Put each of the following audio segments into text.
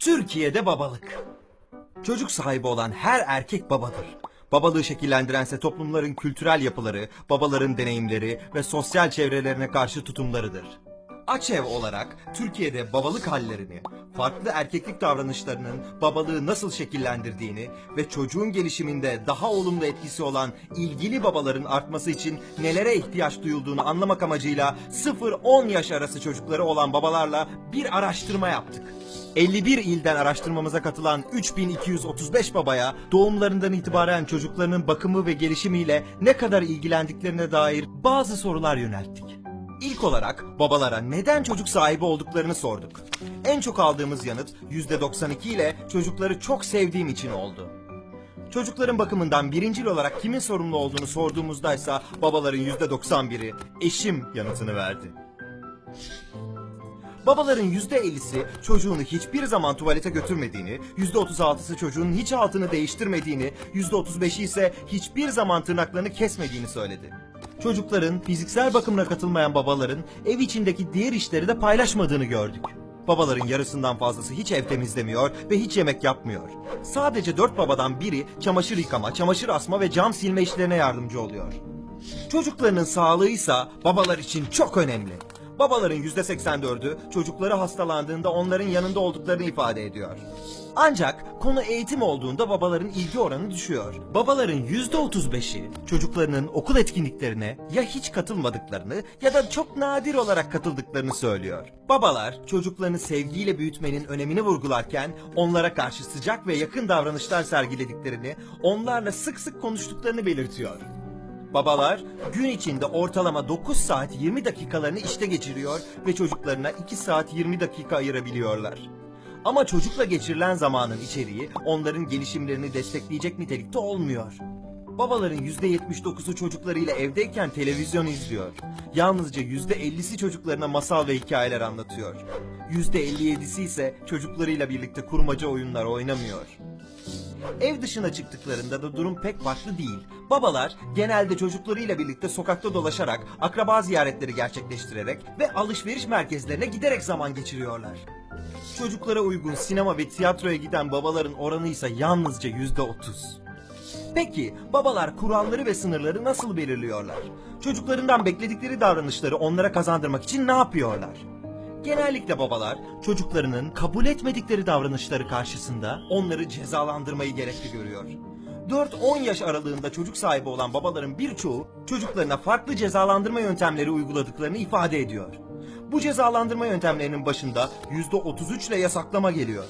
Türkiye'de babalık. Çocuk sahibi olan her erkek babadır. Babalığı şekillendirense toplumların kültürel yapıları, babaların deneyimleri ve sosyal çevrelerine karşı tutumlarıdır. Açev olarak Türkiye'de babalık hallerini, farklı erkeklik davranışlarının babalığı nasıl şekillendirdiğini ve çocuğun gelişiminde daha olumlu etkisi olan ilgili babaların artması için nelere ihtiyaç duyulduğunu anlamak amacıyla 0-10 yaş arası çocukları olan babalarla bir araştırma yaptık. 51 ilden araştırmamıza katılan 3235 babaya doğumlarından itibaren çocuklarının bakımı ve gelişimiyle ne kadar ilgilendiklerine dair bazı sorular yönelttik. İlk olarak babalara neden çocuk sahibi olduklarını sorduk. En çok aldığımız yanıt %92 ile çocukları çok sevdiğim için oldu. Çocukların bakımından birincil olarak kimin sorumlu olduğunu sorduğumuzda ise babaların %91'i eşim yanıtını verdi. Babaların %50'si çocuğunu hiçbir zaman tuvalete götürmediğini, %36'sı çocuğun hiç altını değiştirmediğini, %35'i ise hiçbir zaman tırnaklarını kesmediğini söyledi. Çocukların fiziksel bakımına katılmayan babaların ev içindeki diğer işleri de paylaşmadığını gördük. Babaların yarısından fazlası hiç ev temizlemiyor ve hiç yemek yapmıyor. Sadece dört babadan biri çamaşır yıkama, çamaşır asma ve cam silme işlerine yardımcı oluyor. Çocuklarının sağlığı ise babalar için çok önemli. Babaların %84'ü çocukları hastalandığında onların yanında olduklarını ifade ediyor. Ancak konu eğitim olduğunda babaların ilgi oranı düşüyor. Babaların %35'i çocuklarının okul etkinliklerine ya hiç katılmadıklarını ya da çok nadir olarak katıldıklarını söylüyor. Babalar çocuklarını sevgiyle büyütmenin önemini vurgularken onlara karşı sıcak ve yakın davranışlar sergilediklerini, onlarla sık sık konuştuklarını belirtiyor. Babalar gün içinde ortalama 9 saat 20 dakikalarını işte geçiriyor ve çocuklarına 2 saat 20 dakika ayırabiliyorlar. Ama çocukla geçirilen zamanın içeriği onların gelişimlerini destekleyecek nitelikte olmuyor. Babaların %79'u çocuklarıyla evdeyken televizyon izliyor. Yalnızca %50'si çocuklarına masal ve hikayeler anlatıyor. %57'si ise çocuklarıyla birlikte kurmaca oyunlar oynamıyor. Ev dışına çıktıklarında da durum pek farklı değil. Babalar genelde çocuklarıyla birlikte sokakta dolaşarak, akraba ziyaretleri gerçekleştirerek ve alışveriş merkezlerine giderek zaman geçiriyorlar. Çocuklara uygun sinema ve tiyatroya giden babaların oranı ise yalnızca yüzde otuz. Peki babalar kuralları ve sınırları nasıl belirliyorlar? Çocuklarından bekledikleri davranışları onlara kazandırmak için ne yapıyorlar? Genellikle babalar çocuklarının kabul etmedikleri davranışları karşısında onları cezalandırmayı gerekli görüyor. 4-10 yaş aralığında çocuk sahibi olan babaların birçoğu çocuklarına farklı cezalandırma yöntemleri uyguladıklarını ifade ediyor. Bu cezalandırma yöntemlerinin başında %33 ile yasaklama geliyor.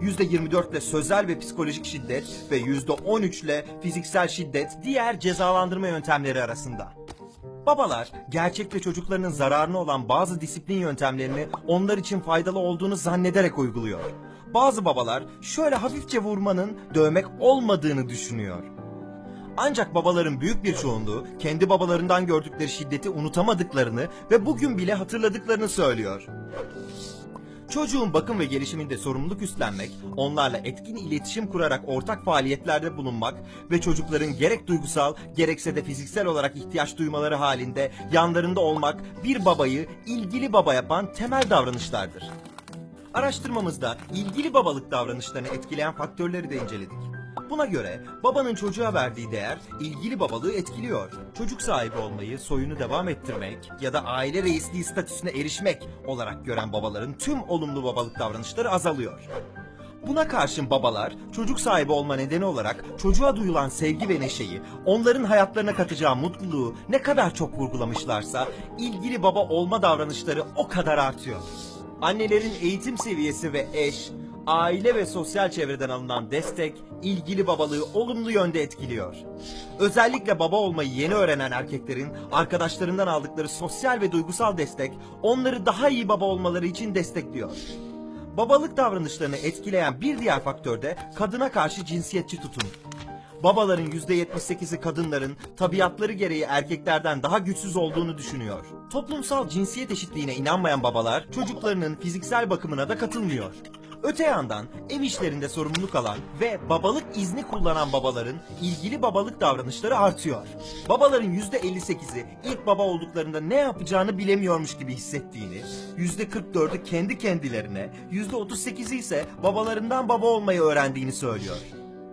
%24 ile sözel ve psikolojik şiddet ve %13 ile fiziksel şiddet diğer cezalandırma yöntemleri arasında. Babalar gerçekte çocuklarının zararına olan bazı disiplin yöntemlerini onlar için faydalı olduğunu zannederek uyguluyor. Bazı babalar şöyle hafifçe vurmanın dövmek olmadığını düşünüyor. Ancak babaların büyük bir çoğunluğu kendi babalarından gördükleri şiddeti unutamadıklarını ve bugün bile hatırladıklarını söylüyor. Çocuğun bakım ve gelişiminde sorumluluk üstlenmek, onlarla etkin iletişim kurarak ortak faaliyetlerde bulunmak ve çocukların gerek duygusal gerekse de fiziksel olarak ihtiyaç duymaları halinde yanlarında olmak bir babayı ilgili baba yapan temel davranışlardır. Araştırmamızda ilgili babalık davranışlarını etkileyen faktörleri de inceledik. Buna göre babanın çocuğa verdiği değer ilgili babalığı etkiliyor. Çocuk sahibi olmayı, soyunu devam ettirmek ya da aile reisliği statüsüne erişmek olarak gören babaların tüm olumlu babalık davranışları azalıyor. Buna karşın babalar çocuk sahibi olma nedeni olarak çocuğa duyulan sevgi ve neşeyi, onların hayatlarına katacağı mutluluğu ne kadar çok vurgulamışlarsa ilgili baba olma davranışları o kadar artıyor. Annelerin eğitim seviyesi ve eş, aile ve sosyal çevreden alınan destek ilgili babalığı olumlu yönde etkiliyor. Özellikle baba olmayı yeni öğrenen erkeklerin arkadaşlarından aldıkları sosyal ve duygusal destek onları daha iyi baba olmaları için destekliyor. Babalık davranışlarını etkileyen bir diğer faktör de kadına karşı cinsiyetçi tutum. Babaların %78'i kadınların tabiatları gereği erkeklerden daha güçsüz olduğunu düşünüyor. Toplumsal cinsiyet eşitliğine inanmayan babalar çocuklarının fiziksel bakımına da katılmıyor. Öte yandan ev işlerinde sorumluluk alan ve babalık izni kullanan babaların ilgili babalık davranışları artıyor. Babaların %58'i ilk baba olduklarında ne yapacağını bilemiyormuş gibi hissettiğini, %44'ü kendi kendilerine, %38'i ise babalarından baba olmayı öğrendiğini söylüyor.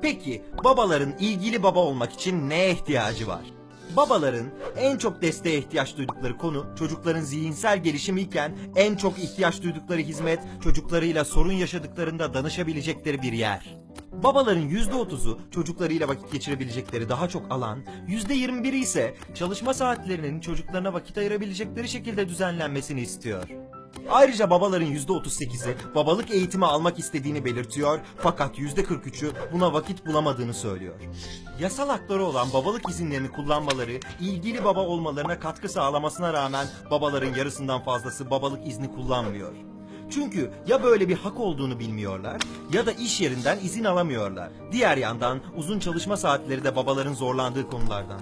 Peki babaların ilgili baba olmak için neye ihtiyacı var? Babaların en çok desteğe ihtiyaç duydukları konu çocukların zihinsel gelişimi iken en çok ihtiyaç duydukları hizmet çocuklarıyla sorun yaşadıklarında danışabilecekleri bir yer. Babaların %30'u çocuklarıyla vakit geçirebilecekleri daha çok alan, %21'i ise çalışma saatlerinin çocuklarına vakit ayırabilecekleri şekilde düzenlenmesini istiyor. Ayrıca babaların %38'i babalık eğitimi almak istediğini belirtiyor fakat %43'ü buna vakit bulamadığını söylüyor. Yasal hakları olan babalık izinlerini kullanmaları ilgili baba olmalarına katkı sağlamasına rağmen babaların yarısından fazlası babalık izni kullanmıyor. Çünkü ya böyle bir hak olduğunu bilmiyorlar ya da iş yerinden izin alamıyorlar. Diğer yandan uzun çalışma saatleri de babaların zorlandığı konulardan.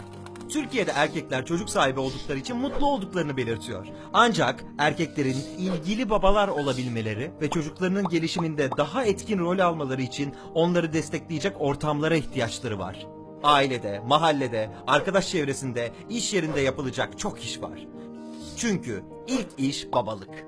Türkiye'de erkekler çocuk sahibi oldukları için mutlu olduklarını belirtiyor. Ancak erkeklerin ilgili babalar olabilmeleri ve çocuklarının gelişiminde daha etkin rol almaları için onları destekleyecek ortamlara ihtiyaçları var. Ailede, mahallede, arkadaş çevresinde, iş yerinde yapılacak çok iş var. Çünkü ilk iş babalık.